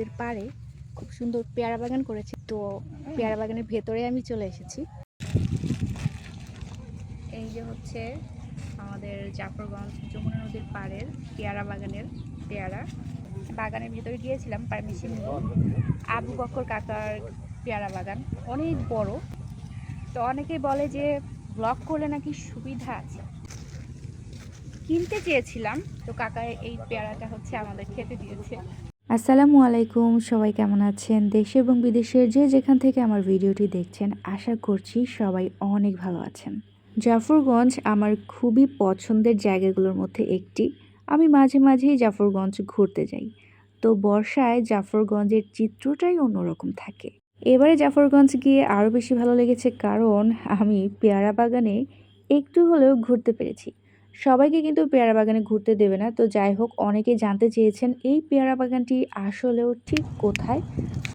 নদীর পাড়ে খুব সুন্দর পেয়ারা বাগান করেছে। তো পেয়ারা বাগানের ভেতরে আমি চলে এসেছি। এই যে হচ্ছে আমাদের জাফরগঞ্জ যমুনা নদীর পাড়ের পেয়ারা বাগানের পেয়ারা। বাগানের ভেতরে গিয়েছিলাম পারমিশন আবু বকর কাকার পেয়ারা বাগান, অনেক বড়। তো অনেকেই বলে যে ব্লগ করলে নাকি সুবিধা আছে। কিনতে চেয়েছিলাম, তো কাকা এই পেয়ারাটা হচ্ছে আমাদের খেতে দিয়েছে। আসসালামু আলাইকুম, সবাই কেমন আছেন? দেশে এবং বিদেশের যে যেখান থেকে আমার ভিডিওটি দেখছেন, আশা করছি সবাই অনেক ভালো আছেন। জাফরগঞ্জ আমার খুবই পছন্দের জায়গাগুলোর মধ্যে একটি। আমি মাঝে মাঝেই জাফরগঞ্জ ঘুরতে যাই। তো বর্ষায় জাফরগঞ্জের চিত্রটাই অন্যরকম থাকে। এবারে জাফরগঞ্জ গিয়ে আরও বেশি ভালো লেগেছে কারণ আমি পেয়ারা বাগানে একটু হলেও ঘুরতে পেরেছি। সবাইকে কিন্তু পেয়ারা বাগানে ঘুরতে দেবে না। তো যাই হোক অনেকে জানতে চেয়েছেন এই পেয়ারা বাগানটি আসলেও ঠিক কোথায়?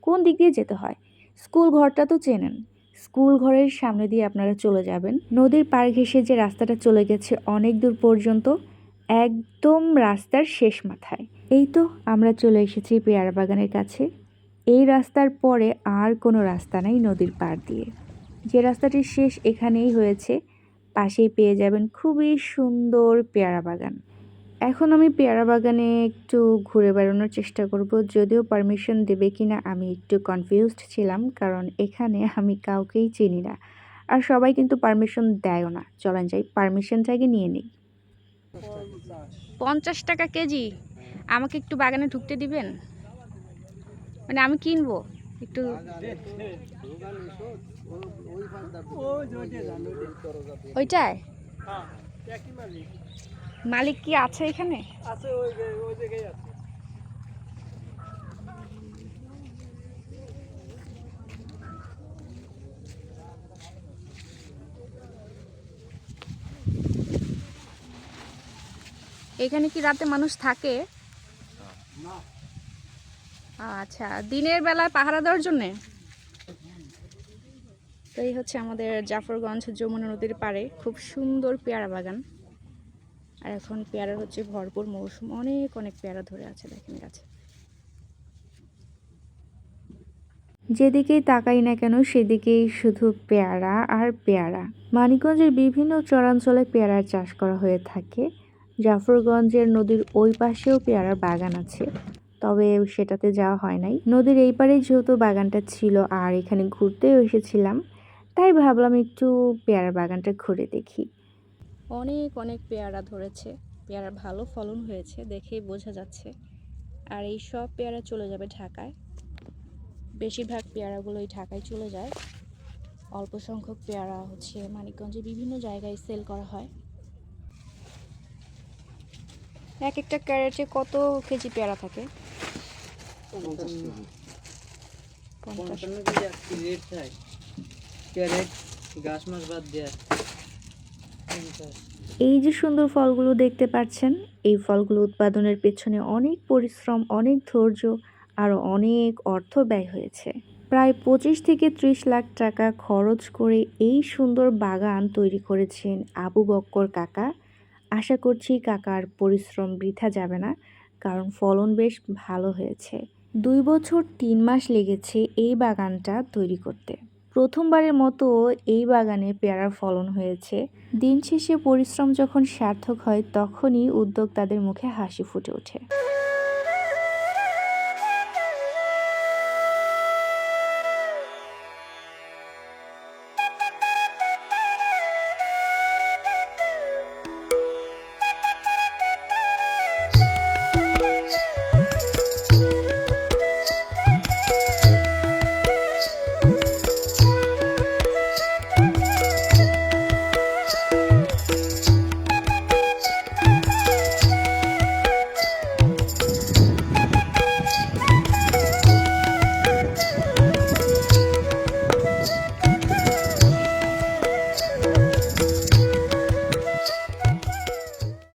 কোন দিক দিয়ে যেতে হয়? স্কুল ঘরটা তো চেনেন। স্কুল ঘরের সামনে দিয়ে আপনারা চলে যাবেন। নদীর পাড় ঘেঁষে যে রাস্তাটা চলে গেছে অনেক দূর পর্যন্ত, একদম রাস্তার শেষ মাথায়। এই তো আমরা চলে এসেছি পেয়ারা বাগানের কাছে। এই রাস্তার পরে আর কোনো রাস্তা নেই নদীর পাড় দিয়ে। যে রাস্তাটির শেষ এখানেই হয়েছে। পাশেই পেয়ে যাবেন খুবই সুন্দর পেয়ারা বাগান। এখন আমি পেয়ারা বাগানে একটু ঘুরে বেড়ানোর চেষ্টা করব, যদিও পারমিশন দেবে কিনা আমি একটু কনফিউজড ছিলাম, কারণ এখানে আমি কাউকেই চিনি না। আর সবাই কিন্তু পারমিশন দেয়ও না। চলেন যাই, পারমিশনটাকে নিয়ে নিই। পঞ্চাশ টাকা কেজি? আমাকে একটু বাগানে ঢুকতে দিবেন? মানে আমি কিনবো? একটু ওইটায় মালিক কি আছে এখানে? আছে ওই ওই জায়গায় আছে এখানে কি রাতে মানুষ থাকে? আচ্ছা দিনের বেলায় পাহারা দেওয়ার জন্যে? তো এই হচ্ছে আমাদের জাফরগঞ্জ যমুনা নদীর পাড়ে। খুব সুন্দর পেয়ারা বাগান। আর এখন পেয়ারার হচ্ছে ভরপুর মৌসুম। অনেক অনেক পেয়ারা ধরে আছে, দেখেন গাছে। যেদিকেই তাকাই না কেন, সেদিকেই শুধু পেয়ারা আর পেয়ারা। মানিকগঞ্জের বিভিন্ন চরাঞ্চলে পেয়ারার চাষ করা হয়ে থাকে। জাফরগঞ্জের নদীর ওই পাশেও পেয়ারার বাগান আছে। তবে সেটাতে যাওয়া হয় নাই। নদীর এই পারেই যেহেতু বাগানটা ছিল, আর এখানে ঘুরতেও এসেছিলাম। তাই ভাবলাম একটু পেয়ারা বাগানটা ঘুরে দেখি। অনেক অনেক পেয়ারা ধরেছে। পেয়ারা ভালো ফলন হয়েছে দেখেই বোঝা যাচ্ছে। আর এই সব পেয়ারা চলে যাবে ঢাকায়। বেশিরভাগ পেয়ারাগুলোই ঢাকায় চলে যায়। অল্প সংখ্যক পেয়ারা হচ্ছে মানিকগঞ্জে বিভিন্ন জায়গায় সেল করা হয়। এক একটা ক্যারেটে কত কেজি পেয়ারা থাকে? পঞ্চাশ ক্যারেট মাছ বাদ এই যে সুন্দর ফলগুলো দেখতে পাচ্ছেন, এই ফলগুলো উৎপাদনের পেছনে অনেক পরিশ্রম, অনেক ধৈর্য, আর অনেক অর্থ ব্যয় হয়েছে। প্রায় পঁচিশ থেকে ত্রিশ লাখ টাকা খরচ করে এই সুন্দর বাগান তৈরি করেছেন আবু বক্কর কাকা। আশা করছি কাকার পরিশ্রম বৃথা যাবে না, কারণ ফলন বেশ ভালো হয়েছে। দুই বছর তিন মাস লেগেছে এই বাগানটা তৈরি করতে। প্রথমবারের মতো এই বাগানে পেয়ারার ফলন হয়েছে। দিন শেষে পরিশ্রম যখন সার্থক হয়, তখনই উদ্যোক্তাদের মুখে হাসি ফুটে ওঠে।